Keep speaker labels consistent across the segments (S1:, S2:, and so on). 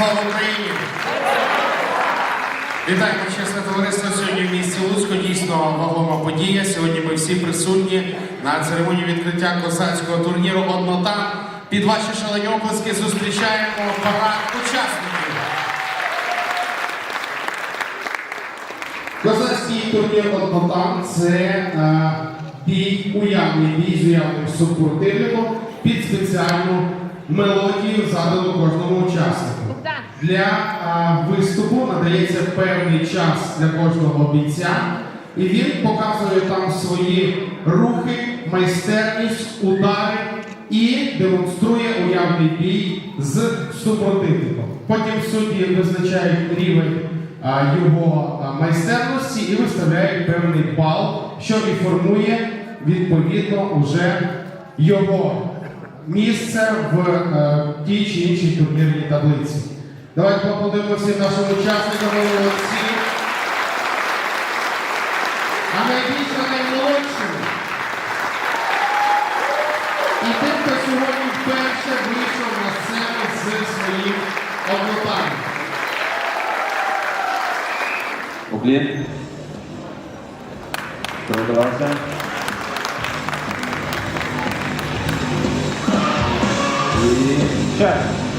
S1: Слава Україні! Вітаємо чесне товариство сьогодні в місті Луцьку. Дійсно вагома подія. Сьогодні ми всі присутні на церемонії відкриття козацького турніру «Однота». Під ваші шалені оплески зустрічаємо парад учасників. Козацький турнір «Однота» – це е, бій, уявний бій з уявним супротивником під спеціальну мелодію, задану кожному учаснику. Для а, виступу надається певний час для кожного бійця, і він показує там свої рухи, майстерність, удари і демонструє уявний бій з супротивником. Потім судді визначають рівень а, його а, майстерності і виставляють певний бал, що і формує відповідно уже його місце в е, тій чи іншій турнірній таблиці. Давайте поаплодуємо всім нашим учасникам молодці. А найбільше наймолодшим. І тим, хто сьогодні вперше вийшов на сцену з своїм однотанком.
S2: Уклін. Приготувався. І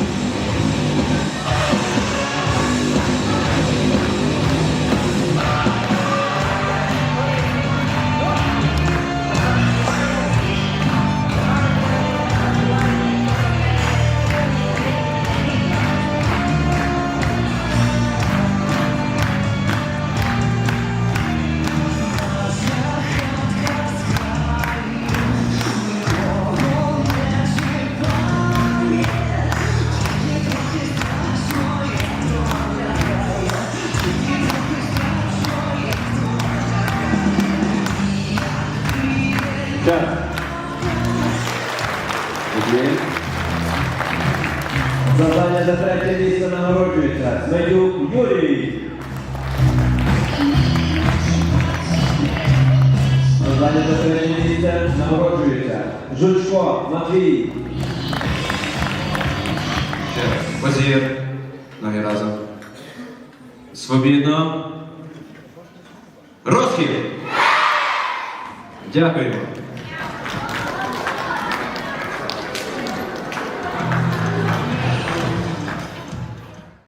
S2: Завдання за третє місце нагороджується. Смедюк Юрій. Завдання за третє місце нагороджується. Жучко Матвій.
S3: Ще раз. Позір. Ноги разом. Свобідно. Розхід. Дякуємо.